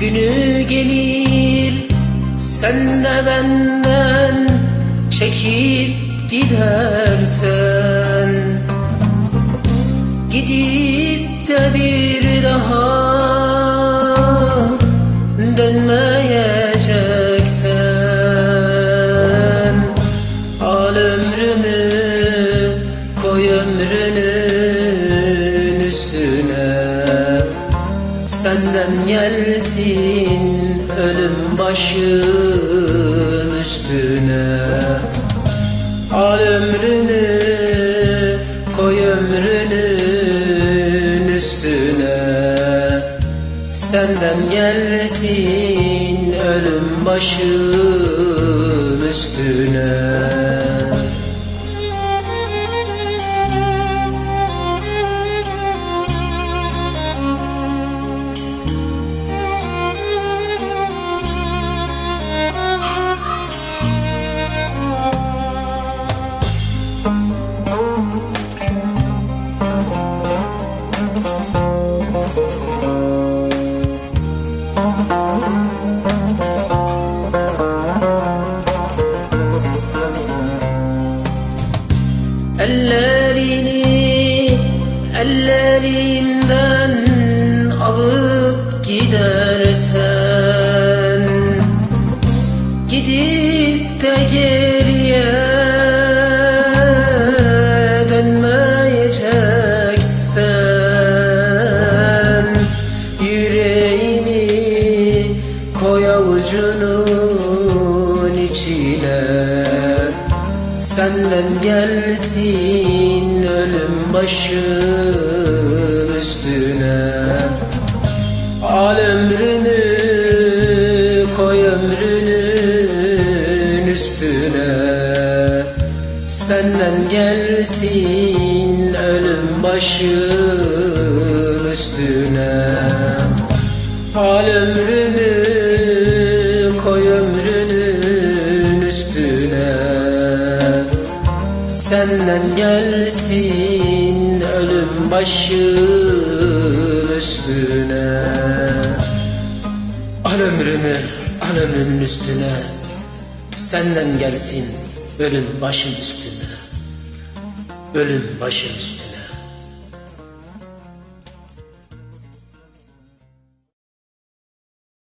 Günü gelir. Sen de benden çekip gidersen. Gidip de bir daha dönmeyeceksen. Al ömrümü koy ömrünün Senden gelsin ölüm başın üstüne. Al ömrünü koy ömrünün üstüne. Senden gelsin ölüm başın üstüne Ellerini ellerimden alıp gidersen Yüreğini koy avucunun içine. Senden gelsin ölüm başın üstüne. Al ömrünü koy ömrünün üstüne. Senden gelsin ölüm başın üstüne Al ömrünü koy ömrünün üstüne. Senden gelsin ölüm başın üstüne. Al ömrümü al ömrümün üstüne. Senden gelsin ölüm başın üstüne. Ölüm başın üstüne